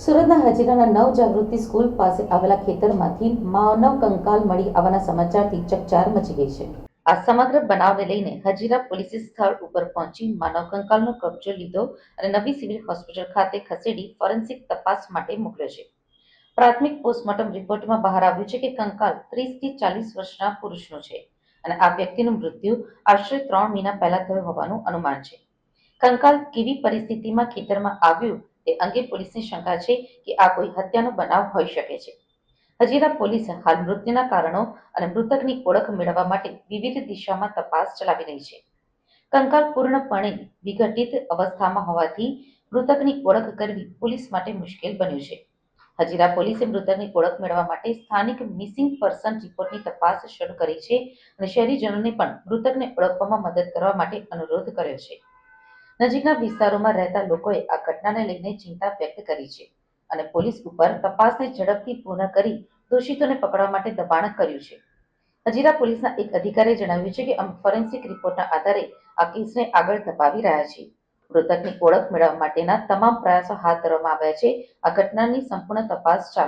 સુરતના હજીરાના નવ જાગૃતિ સ્કૂલ પાસે આવેલા ખેતરમાંથી માનવ કંકાલ મળી આવવાના સમાચારથી ચકચાર મચી ગઈ છે. આ સમગ્ર બનાવને લઈને હજીરા પોલીસે સ્થળ ઉપર પહોંચી માનવ કંકાલનો કબજો લીધો અને નવી સિવિલ હોસ્પિટલ ખાતે ખસેડી ફોરેન્સિક તપાસ માટે મોકલ્યો છે. પ્રાથમિક પોસ્ટમોર્ટમ રિપોર્ટમાં બહાર આવ્યું છે કે કંકાલ ત્રીસથી ચાલીસ વર્ષના પુરુષનું છે અને આ વ્યક્તિનું મૃત્યુ આશરે ત્રણ મહિના પહેલા થયું હોવાનું અનુમાન છે. કંકાલ કેવી પરિસ્થિતિમાં ખેતરમાં આવ્યું તે અંગે પોલીસને શંકા છે કે આ કોઈ હત્યાનો બનાવ હોઈ શકે છે. હજીરા પોલીસ હાલ મૃત્યુના કારણો અને મૃતકની ઓળખ મેળવવા માટે વિવિધ દિશામાં તપાસ ચલાવી રહી છે. કંકાલ પૂર્ણપણે વિઘટિત અવસ્થામાં હોવાથી મૃતકની ઓળખ કરવી પોલીસ માટે મુશ્કેલ બન્યું છે. હજીરા પોલીસે મૃતકની ઓળખ મેળવવા માટે સ્થાનિક મિસિંગ પર્સન રિપોર્ટની તપાસ શરૂ કરી છે અને શહેરીજનોને પણ મૃતકને ઓળખવામાં મદદ કરવા માટે અનુરોધ કર્યો છે. નજીકના વિસ્તારોમાં રહેતા લોકોએ આ ઘટનાને લઈને ચિંતા વ્યક્ત કરી છે અને પોલીસ ઉપર તપાસને ઝડપથી પૂર્ણ કરી દોષિતોને પકડવા માટે દબાણ કર્યું છે. હજીરા પોલીસના એક અધિકારીએ જણાવ્યું છે કે અમે ફોરેન્સિક રિપોર્ટના આધારે આ કેસને આગળ ધપાવી રહ્યા છીએ મૃતકની ઓળખ મેળવવા માટેના તમામ પ્રયાસો હાથ ધરવામાં આવ્યા છે. આ ઘટનાની સંપૂર્ણ તપાસ ચાલુ